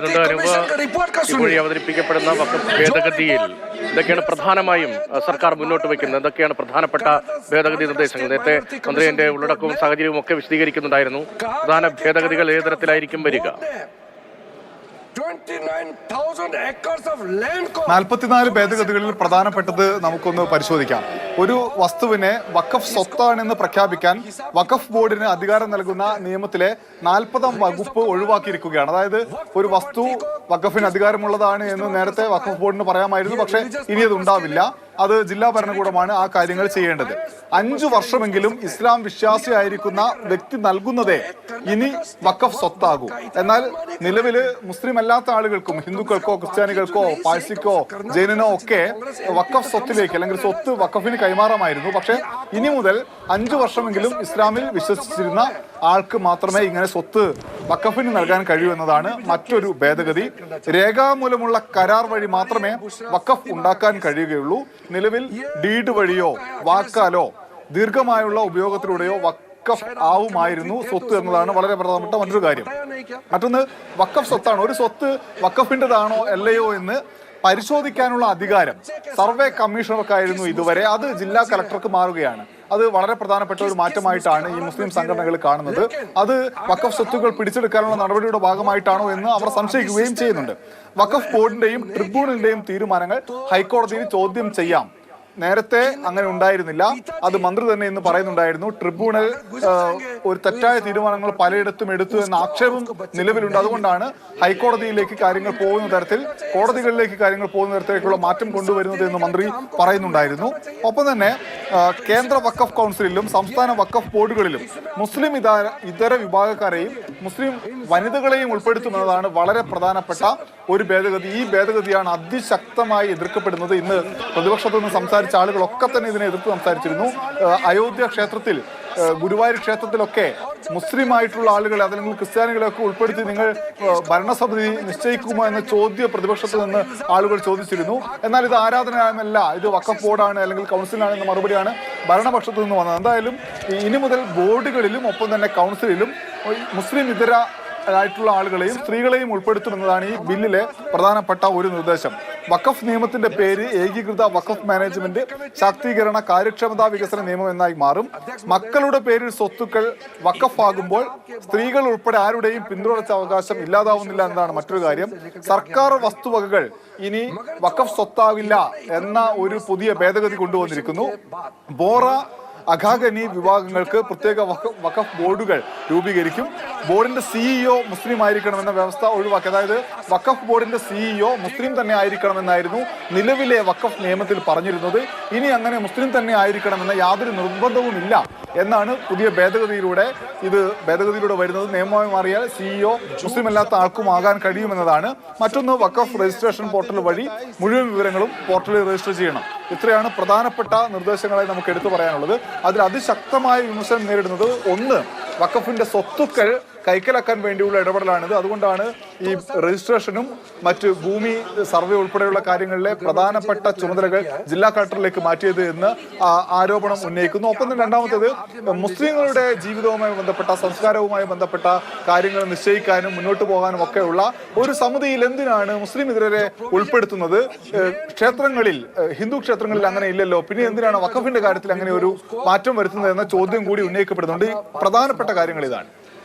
തുടരുന്നുണ്ട് അവതരിപ്പിക്കപ്പെടുന്ന ഭേദഗതിയിൽ ഇതൊക്കെയാണ് പ്രധാനമായും സർക്കാർ മുന്നോട്ട് വയ്ക്കുന്നത് എന്തൊക്കെയാണ് പ്രധാനപ്പെട്ട ഭേദഗതി നിർദ്ദേശങ്ങൾ. നേരത്തെ മന്ത്രി എന്റെ ഉള്ളടക്കവും സാഹചര്യവും ഒക്കെ വിശദീകരിക്കുന്നുണ്ടായിരുന്നു. പ്രധാന ഭേദഗതികൾ ഏത് തരത്തിലായിരിക്കും വരിക? 29,000 acres of land co- നാൽപ്പത്തിനാല് ഭേദഗതികളിൽ പ്രധാനപ്പെട്ടത് നമുക്കൊന്ന് പരിശോധിക്കാം. ഒരു വസ്തുവിനെ വഖഫ് സ്വത്താണെന്ന് പ്രഖ്യാപിക്കാൻ വഖഫ് ബോർഡിന് അധികാരം നൽകുന്ന നിയമത്തിലെ നാൽപ്പതാം വകുപ്പ് ഒഴിവാക്കിയിരിക്കുകയാണ്. അതായത് ഒരു വസ്തു വഖഫിന് അധികാരമുള്ളതാണ് എന്ന് നേരത്തെ വഖഫ് ബോർഡിന് പറയാമായിരുന്നു. പക്ഷേ ഇനി അത് ഉണ്ടാവില്ല. അത് ജില്ലാ ഭരണകൂടമാണ് ആ കാര്യങ്ങൾ ചെയ്യേണ്ടത്. അഞ്ചു വർഷമെങ്കിലും ഇസ്ലാം വിശ്വാസിയായിരിക്കുന്ന വ്യക്തി നൽകുന്നതേ ഇനി വഖഫ് സ്വത്താകൂ. എന്നാൽ നിലവിൽ മുസ്ലിം അല്ലാത്ത ആളുകൾക്കും ഹിന്ദുക്കൾക്കോ ക്രിസ്ത്യാനികൾക്കോ പാഴ്സിക്കോ ജൈനനോ ഒക്കെ വഖഫ് സ്വത്തിലേക്ക് അല്ലെങ്കിൽ സ്വത്ത് വഖഫിന് കൈമാറാമായിരുന്നു. പക്ഷേ ഇനി മുതൽ അഞ്ചു വർഷമെങ്കിലും ഇസ്ലാമിൽ വിശ്വസിച്ചിരുന്ന ആൾക്ക് മാത്രമേ ഇങ്ങനെ സ്വത്ത് വക്കഫിന് നൽകാൻ കഴിയൂ എന്നതാണ് മറ്റൊരു ഭേദഗതി. രേഖാമൂലമുള്ള കരാർ വഴി മാത്രമേ വക്കഫ് ഉണ്ടാക്കാൻ കഴിയുകയുള്ളൂ. നിലവിൽ ഡീഡ് വഴിയോ വാക്കാലോ ദീർഘമായുള്ള ഉപയോഗത്തിലൂടെയോ വക്കഫ് ആവുമായിരുന്നു സ്വത്ത് എന്നതാണ് വളരെ പ്രധാനപ്പെട്ട മറ്റൊരു കാര്യം. മറ്റൊന്ന് വക്കഫ് സ്വത്താണ്. ഒരു സ്വത്ത് വക്കഫിന്റെതാണോ അല്ലയോ എന്ന് പരിശോധിക്കാനുള്ള അധികാരം സർവേ കമ്മീഷണർക്കായിരുന്നു ഇതുവരെ. അത് ജില്ലാ കലക്ടർക്ക് മാറുകയാണ്. അത് വളരെ പ്രധാനപ്പെട്ട ഒരു മാറ്റമായിട്ടാണ് ഈ മുസ്ലിം സംഘടനകൾ കാണുന്നത്. അത് വഖഫ് സ്വത്തുക്കൾ പിടിച്ചെടുക്കാനുള്ള നടപടിയുടെ ഭാഗമായിട്ടാണോ എന്ന് അവർ സംശയിക്കുകയും ചെയ്യുന്നുണ്ട്. വഖഫ് ബോർഡിന്റെയും ട്രിബ്യൂണലിന്റെയും തീരുമാനങ്ങൾ ഹൈക്കോടതിയിൽ ചോദ്യം ചെയ്യാം. നേരത്തെ അങ്ങനെ ഉണ്ടായിരുന്നില്ല. അത് മന്ത്രി തന്നെ ഇന്ന് പറയുന്നുണ്ടായിരുന്നു. ട്രിബ്യൂണൽ ഒരു തെറ്റായ തീരുമാനങ്ങൾ പലയിടത്തും എടുത്തു എന്ന ആക്ഷേപം നിലവിലുണ്ട്. അതുകൊണ്ടാണ് ഹൈക്കോടതിയിലേക്ക് കാര്യങ്ങൾ പോകുന്ന തരത്തിൽ കോടതികളിലേക്ക് കാര്യങ്ങൾ പോകുന്ന തരത്തിലേക്കുള്ള മാറ്റം കൊണ്ടുവരുന്നത് എന്ന് മന്ത്രി പറയുന്നുണ്ടായിരുന്നു. ഒപ്പം തന്നെ കേന്ദ്ര വക്കഫ് കൗൺസിലിലും സംസ്ഥാന വക്കഫ് ബോർഡുകളിലും മുസ്ലിം ഇതര ഇതര വിഭാഗക്കാരെയും മുസ്ലിം വനിതകളെയും ഉൾപ്പെടുത്തുന്നതാണ് വളരെ പ്രധാനപ്പെട്ട ഒരു ഭേദഗതി. ഈ ഭേദഗതിയാണ് അതിശക്തമായി എതിർക്കപ്പെടുന്നത് ഇന്ന് പ്രതിപക്ഷത്തു നിന്ന് സംസാരിച്ച ആളുകളൊക്കെ തന്നെ ഇതിനെ എതിർത്ത് സംസാരിച്ചിരുന്നു. അയോധ്യ ക്ഷേത്രത്തിൽ ഗുരുവായൂർ ക്ഷേത്രത്തിലൊക്കെ മുസ്ലിം ആയിട്ടുള്ള ആളുകളെ അതല്ലെങ്കിൽ ക്രിസ്ത്യാനികളെ ഒക്കെ ഉൾപ്പെടുത്തി നിങ്ങൾ ഭരണസമിതി നിശ്ചയിക്കുമോ എന്ന ചോദ്യം പ്രതിപക്ഷത്ത് നിന്ന് ആളുകൾ ചോദിച്ചിരുന്നു. എന്നാൽ ഇത് ആരാധനയല്ല ഇത് വക്കഫ് ബോർഡാണ് അല്ലെങ്കിൽ കൗൺസിലാണ് എന്ന മറുപടിയാണ് ഭരണപക്ഷത്തു നിന്ന് വന്നത്. എന്തായാലും ഇനി മുതൽ ബോർഡുകളിലും ഒപ്പം തന്നെ കൗൺസിലിലും മുസ്ലിം ഇതര ആയിട്ടുള്ള ആളുകളെയും സ്ത്രീകളെയും ഉൾപ്പെടുത്തുമെന്നതാണ് ഈ ബില്ലിലെ പ്രധാനപ്പെട്ട ഒരു നിർദ്ദേശം. വഖഫ് നിയമത്തിന്റെ പേര് ഏകീകൃത വഖഫ് മാനേജ്മെന്റ് ശാക്തീകരണ കാര്യക്ഷമതാ വികസന നിയമം എന്നായി മാറും. മക്കളുടെ പേരിൽ സ്വത്തുക്കൾ വഖഫ് ആകുമ്പോൾ സ്ത്രീകൾ ഉൾപ്പെടെ ആരുടെയും പിന്തുടർച്ച അവകാശം ഇല്ലാതാവുന്നില്ല എന്നതാണ് മറ്റൊരു കാര്യം. സർക്കാർ വസ്തുവകകൾ ഇനി വഖഫ് സ്വത്താവില്ല എന്ന ഒരു പുതിയ ഭേദഗതി കൊണ്ടുവന്നിരിക്കുന്നു. ബോറ അഖാഗനി വിഭാഗങ്ങൾക്ക് പ്രത്യേക വഖ- വഖഫ് ബോർഡുകൾ രൂപീകരിക്കും. ബോർഡിന്റെ സിഇഒ മുസ്ലിം ആയിരിക്കണമെന്ന വ്യവസ്ഥ ഒഴിവാക്കി. അതായത് വഖഫ് ബോർഡിന്റെ സിഇഒ മുസ്ലിം തന്നെ ആയിരിക്കണമെന്നായിരുന്നു നിലവിലെ വഖഫ് നിയമത്തിൽ പറഞ്ഞിരുന്നത്. ഇനി അങ്ങനെ മുസ്ലിം തന്നെ ആയിരിക്കണമെന്ന യാതൊരു നിർബന്ധവുമില്ല എന്നാണ് പുതിയ ഭേദഗതിയിലൂടെ ഇത് ഭേദഗതിയിലൂടെ വരുന്നത്. നിയമമായി മാറിയാൽ സിഇഒ മുസ്ലിം അല്ലാത്ത ആൾക്കും ആകാൻ കഴിയുമെന്നതാണ്. മറ്റൊന്ന് വഖഫ് രജിസ്ട്രേഷൻ പോർട്ടൽ വഴി മുഴുവൻ വിവരങ്ങളും പോർട്ടലിൽ രജിസ്റ്റർ ചെയ്യണം. ഇത്രയാണ് പ്രധാനപ്പെട്ട നിർദ്ദേശങ്ങളായി നമുക്ക് എടുത്തു പറയാനുള്ളത്. അതിൽ അതിശക്തമായ വിമർശനം നേരിടുന്നത് ഒന്ന് വഖഫിന്റെ സ്വത്തുക്കൾ കൈക്കലാക്കാൻ വേണ്ടിയുള്ള ഇടപെടലാണിത്. അതുകൊണ്ടാണ് ഈ രജിസ്ട്രേഷനും മറ്റ് ഭൂമി സർവേ ഉൾപ്പെടെയുള്ള കാര്യങ്ങളിലെ പ്രധാനപ്പെട്ട ചുമതലകൾ ജില്ലാ കളക്ടറിലേക്ക് മാറ്റിയത് എന്ന് ആരോപണം ഉന്നയിക്കുന്നു. ഒപ്പം തന്നെ രണ്ടാമത്തേത് മുസ്ലിങ്ങളുടെ ജീവിതവുമായി ബന്ധപ്പെട്ട സംസ്കാരവുമായി ബന്ധപ്പെട്ട കാര്യങ്ങൾ നിശ്ചയിക്കാനും മുന്നോട്ട് പോകാനും ഒക്കെയുള്ള ഒരു സമിതിയിൽ എന്തിനാണ് മുസ്ലിം ഇതരെ ഉൾപ്പെടുത്തുന്നത്? ക്ഷേത്രങ്ങളിൽ ഹിന്ദു ക്ഷേത്രങ്ങളിൽ അങ്ങനെ ഇല്ലല്ലോ. പിന്നെ എന്തിനാണ് വഖഫിന്റെ കാര്യത്തിൽ അങ്ങനെ ഒരു മാറ്റം വരുത്തുന്നത് എന്ന ചോദ്യം കൂടി ഉന്നയിക്കപ്പെടുന്നുണ്ട്. ഈ പ്രധാനപ്പെട്ട കാര്യങ്ങൾ ഇതാണ്